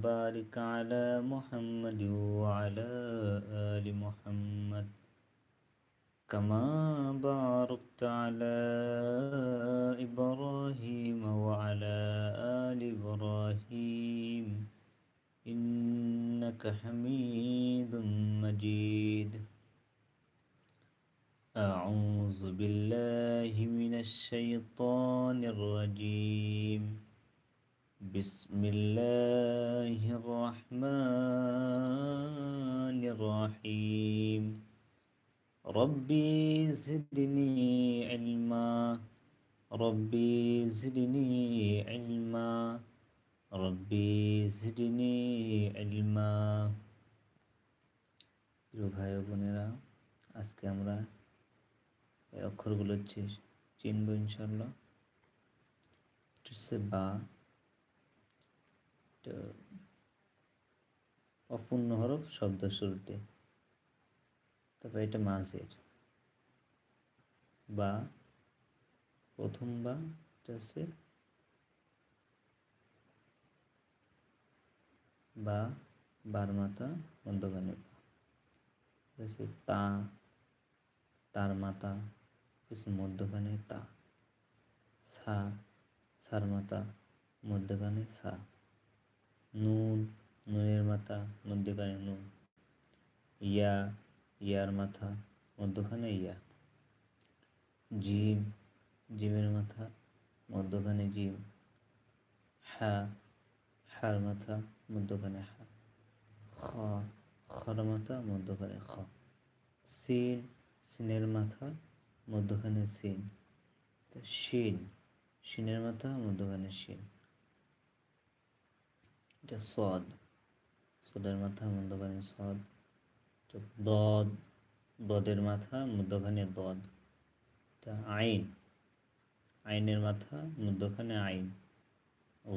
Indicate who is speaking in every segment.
Speaker 1: اللهم بارك على محمد وعلى آل محمد كما باركت على إبراهيم وعلى آل إبراهيم إنك حميد مجيد. أعوذ بالله من الشيطان الرجيم. بسم الله الرحمن الرحيم ربي زدني علما ربي زدني علما ربي زدني علما ভাই বোনেরা আজকে আমরা এই অক্ষরগুলো চিনব ইনশাল্লাহ হচ্ছে বা অপূর্ণ হরফ শব্দ শুরুতে। তারপরে এটা মাঝের। বা, প্রথম বা হচ্ছে বা, বার মাথা মধ্যখানে হচ্ছে তা, তার মাথা, হচ্ছে মধ্যখানে তা। সা, সার মাথা, মধ্যখানে সা। নুন, নুনের মাথা, মধ্যখানে নুন। ইয়া, ইয়ার মাথা, মধ্যখানে ইয়া। জিম, জিমের মাথা, মধ্যখানে জিম। হা, হার মাথা, মধ্যখানে হা। খ, খর মাথা, মধ্যখানে খ। সিন, সিনের মাথা, মধ্যখানে সিন। শিন, শিনের মাথা, মধ্যখানে শিন। এটা সদ। সদের মাথা, মধ্যখানে সদ। দদ, দদের মাথা, মধ্যখানে দদ। এটা আইন। আইনের মাথা, মধ্যখানে আইন।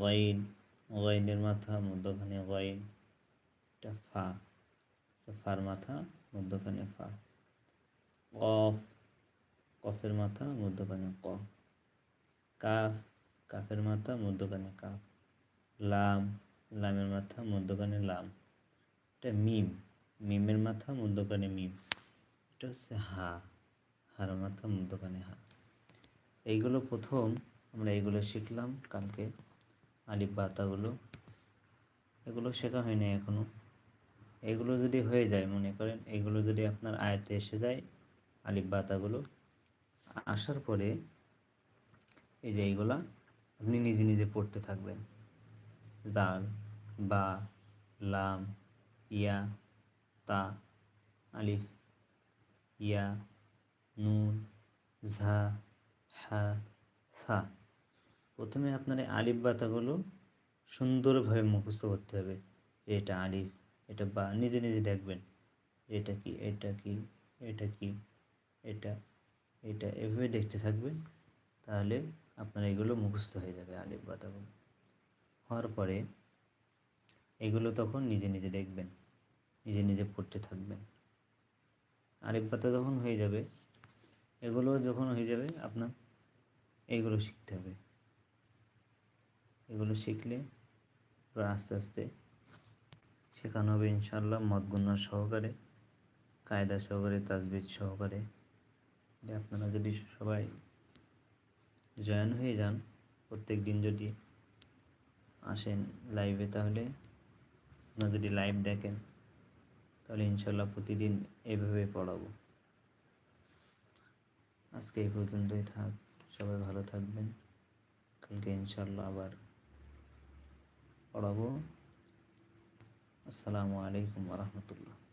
Speaker 1: গাইন গাইনের মাথা, মধ্যখানে গাইন এটা ফা। ফার মাথা, মধ্যখানে ফা। কফ, কফের মাথা, মধ্যখানে ক। কাফ, কাফের মাথা, মধ্যখানে কাফ। লাম লামের মাথা, মধ্যখানে লাম। এটা মিম। মিমের মাথা, মধ্যখানে মিম। এটা হচ্ছে হা। হার মাথা, মধ্যখানে হা। এইগুলো প্রথম আমরা এইগুলো শিখলাম কালকে। আলিফ বাতাগুলো এগুলো শেখা হয়নি এখনও। এগুলো যদি হয়ে যায়, মনে করেন, এগুলো যদি আপনার আয়তে এসে যায়, আলিফ বাতাগুলো আসার পরে এই যে এইগুলা, আপনি নিজে নিজে পড়তে থাকবেন। দাল বা, লাম, ইয়া, তা, আলিফ, ইয়া নুন ঝা, হা, সা। প্রথমে আপনার আলিফ বাতাগুলো সুন্দরভাবে মুখস্থ করতে হবে। এটা আলিফ, এটা বা, নিজে নিজে দেখবেন। এটা কি এটা কি এটা কি, এটা এটা, এভাবে দেখতে থাকবেন, তাহলে আপনার এগুলো মুখস্থ হয়ে যাবে আলিফ বাতাগুলো। হওয়ার পরে এগুলো তখন নিজে নিজে দেখবেন, নিজে নিজে পড়তে থাকবেন। আরেক পাতা যখন হয়ে যাবে, এগুলো যখন হয়ে যাবে আপনার এইগুলো শিখতে হবে। এগুলো শিখলে আস্তে আস্তে শেখানো হবে ইনশাল্লাহ মদগুন্না সহকারে, কায়দা সহকারে, তাজবিজ সহকারে। আপনারা যদি সবাই জয়েন হয়ে যান প্রত্যেক দিন যদি আসেন লাইভে তাহলে। আপনারা যদি লাইভ দেখেন, তাহলে ইনশাল্লাহ প্রতিদিন এভাবে পড়াবো। আজকে এই পর্যন্তই থাক, সবাই ভালো থাকবেন। কালকে ইনশাল্লাহ আবার পড়াবো। আসসালামু আলাইকুম রহমতুল্লাহ।